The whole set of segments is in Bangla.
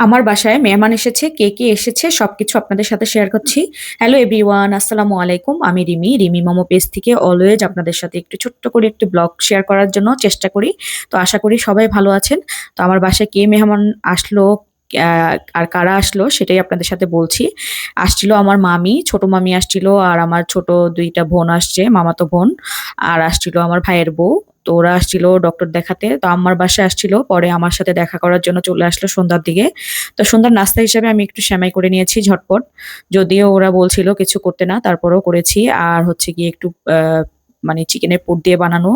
আমার বাসায় মেহমান এসেছে, কে, কে এসেছে সবকিছু আপনাদের সাথে শেয়ার করছি। হ্যালো এভরিওয়ান, আসসালামু আলাইকুম। আমি রিমি, রিমি মোমো পেজ থেকে অলওয়েজ আপনাদের সাথে একটু ছোট্ট করে একটু ব্লগ শেয়ার করার জন্য চেষ্টা করি। তো আশা করি সবাই ভালো আছেন। তো আমার বাসায় কে মেহমান আসলো আর কারা আসলো সেটাই আপনাদের সাথে বলছি। আসছিল আমার মামি, ছোট মামি আসছিল আর আমার ছোট দুইটা বোন আসছে, মামাতো বোন। আর আসছিল আমার ভাইয়ের বউ। তো ওরা আসছিল ডক্টর দেখাতে। তো আমার বাসায় আসছিল। পরে আমার সাথে দেখা করার জন্য চলে আসলো সন্ধ্যার দিকে। তো সন্ধ্যার নাস্তা হিসাবে আমি একটু সেমাই করে নিয়েছি ঝটপট। যদিও ওরা বলছিল কিছু করতে না, তারপরেও করেছি। আর হচ্ছে গিয়ে একটু মানে চিকেনের পুর দিয়ে বানানো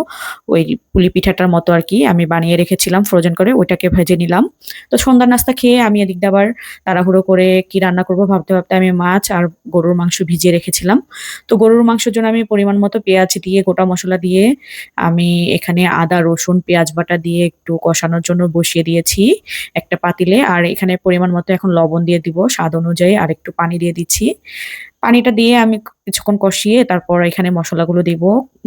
ওই পুলি পিঠাটার মতো আর কি আমি বানিয়ে রেখেছিলাম ফ্রোজেন করে ওইটাকে ভেজে নিলাম। তো সন্ধ্যার নাস্তা খেয়ে আমি এদিক আবার তাড়াহুড়ো করে কি রান্না করব ভাবতে, ভাবতে আমি মাছ আর গরুর মাংস ভিজিয়ে রেখেছিলাম। তো গরুর মাংসের জন্য আমি পরিমাণ মতো পেঁয়াজ দিয়ে গোটা মশলা দিয়ে আমি এখানে আদা, রসুন, পেঁয়াজ বাটা দিয়ে একটু কষানোর জন্য বসিয়ে দিয়েছি একটা পাতিলে। আর এখানে পরিমাণ মতো এখন লবণ দিয়ে দিব স্বাদ অনুযায়ী আর একটু পানি দিয়ে দিচ্ছি। পানিটা দিয়ে আমি কিছুক্ষণ কষিয়ে তারপর এখানে মসলাগুলো দিব।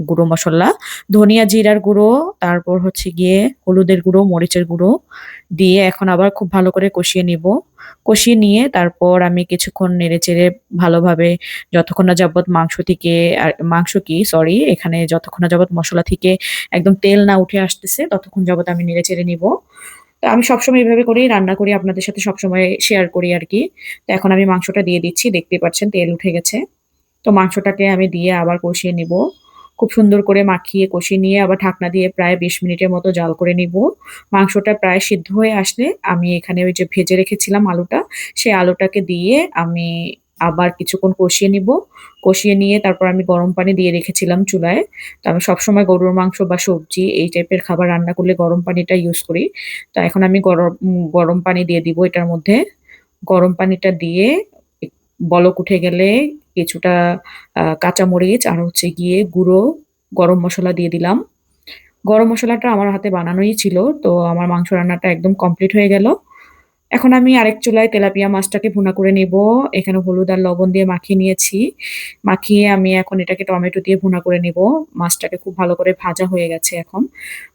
গুঁড়ো মশলা ধনিয়া জিরার গুঁড়ো, তারপর হচ্ছে গিয়ে হলুদের গুঁড়ো, মরিচের গুঁড়ো দিয়ে এখন আবার খুব ভালো করে কষিয়ে নিব। কষিয়ে নিয়ে তারপর আমি কিছুক্ষণ নেড়েচেড়ে ভালোভাবে যতক্ষণ না যাবৎ মাংস থেকে আর মাংস কি সরি এখানে যতক্ষণ না যাবৎ মশলা থেকে একদম তেল না উঠে আসতেছে ততক্ষণ যাবৎ আমি নেড়েচেড়ে নিব। আমি সবসময় এভাবে করেই রান্না করি আপনাদের সাথে সবসময় শেয়ার করি আর কি তো এখন আমি মাংসটা দিয়ে দিচ্ছি। দেখতেই পাচ্ছেন তেল উঠে গেছে। তো মাংসটাকে আমি দিয়ে আবার কষিয়ে নিব। খুব সুন্দর করে মাখিয়ে কষিয়ে নিয়ে আবার ঢাকনা দিয়ে প্রায় ২০ মিনিটের মতো জাল করে নিব। মাংসটা প্রায় সিদ্ধ হয়ে আসলে আমি এখানে ওই যে ভেজে রেখেছিলাম আলুটা, সেই আলুটাকে দিয়ে আমি আবার কিছুক্ষণ কষিয়ে নিব। কষিয়ে নিয়ে তারপর আমি গরম পানি দিয়ে রেখেছিলাম চুলায়। তো আমি সবসময় গরুর মাংস বা সবজি এই টাইপের খাবার রান্না করলে গরম পানিটা ইউজ করি। তো এখন আমি গরম গরম পানি দিয়ে দিব এটার মধ্যে। গরম পানিটা দিয়ে বলক উঠে গেলে কিছুটা কাঁচামরিচ আর হচ্ছে গিয়ে গুঁড়ো, গরম মশলা দিয়ে দিলাম। গরম মশলাটা আমার হাতে বানানোই ছিল। তো আমার মাংস রান্নাটা একদম কমপ্লিট হয়ে গেল। এখন আমি আরেক চুলায় তেলাপিয়া মাছটাকে ভুনা করে নিব। এখানে হলুদ আর লবণ দিয়ে মাখিয়ে নিয়েছি। মাখিয়ে আমি এখন এটাকে টমেটো দিয়ে ভুনা করে নিব। মাছটাকে খুব ভালো করে ভাজা হয়ে গেছে এখন।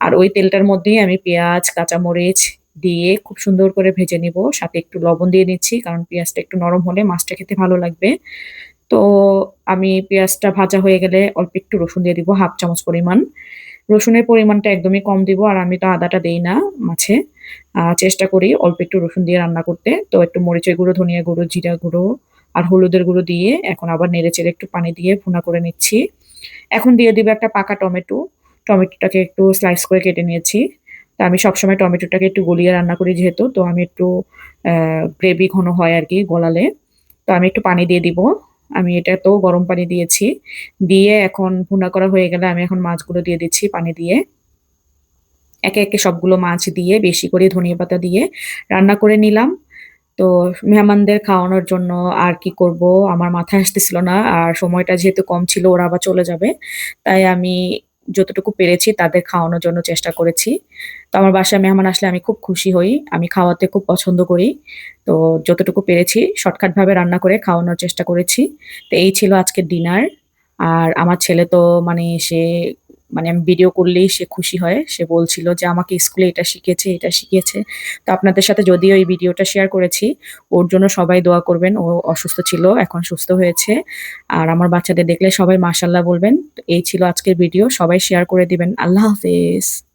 আর ওই তেলটার মধ্যেই আমি পেঁয়াজ, কাঁচামরিচ দিয়ে খুব সুন্দর করে ভেজে নিব। সাথে একটু লবণ দিয়ে নিচ্ছি কারণ পেঁয়াজটা একটু নরম হলে মাছটা খেতে ভালো লাগবে। তো আমি পেঁয়াজটা ভাজা হয়ে গেলে অল্প একটু রসুন দিয়ে দিব ১/২ চামচ পরিমাণ। রসুনের পরিমাণটা একদমই কম দিব আর আমি তো আদাটা দেই না মাছে। চেষ্টা করি অল্প একটু রসুন দিয়ে রান্না করতে। তো একটু মরিচের গুঁড়ো, ধনিয়া গুঁড়ো, জিরা গুঁড়ো আর হলুদের গুঁড়ো দিয়ে এখন আবার নেড়েচেড়ে একটু পানি দিয়ে ভুনা করে নিচ্ছি। এখন দিয়ে দিব একটা পাকা টমেটো। টমেটোটাকে একটু স্লাইস করে কেটে নিয়েছি। তো আমি সবসময় টমেটোটাকে একটু গলিয়ে রান্না করি যেহেতু তো আমি একটু গ্রেভি ঘন হয় আর কি গলালে। তো আমি একটু পানি দিয়ে দিব। আমি এটা তো গরম পানি দিয়েছি। দিয়ে এখন ভুনা করা হয়ে গেলে আমি এখন মাছগুলো দিয়ে দিচ্ছি পানি দিয়ে। একে, একে সবগুলো মাছ দিয়ে বেশি করে ধনিয়া পাতা দিয়ে রান্না করে নিলাম। তো মেহমানদের খাওয়ানোর জন্য আর কি করব আমার মাথায় আসতেছিল না। আর সময়টা যেহেতু কম ছিল ওরা আবার চলে যাবে। তাই আমি যতটুকু পেরেছি তাদের খাওয়ানোর জন্য চেষ্টা করেছি। তো আমার বাসায় মেহমান আসলে আমি খুব খুশি হই। আমি খাওয়াতে খুব পছন্দ করি। তো যতটুকু পেরেছি শর্টকাট ভাবে রান্না করে খাওয়ানোর চেষ্টা করেছি। তো এই ছিল আজকের ডিনার। আর আমার ছেলে তো মানে সে মানে আমি ভিডিও করলেই সে খুশি হয়। সে বলছিল যে আমাকে স্কুলে এটা শিখেছে এটা শিখেছে তো আপনাদের সাথে যদিও এই ভিডিওটা শেয়ার করেছি, ওর জন্য সবাই দোয়া করবেন। ও অসুস্থ ছিল, এখন সুস্থ হয়েছে। আর আমার বাচ্চাদের দেখলে সবাই মাসাল্লাহ বলবেন। এই ছিল আজকের ভিডিও। সবাই শেয়ার করে দিবেন। আল্লাহ হাফেজ।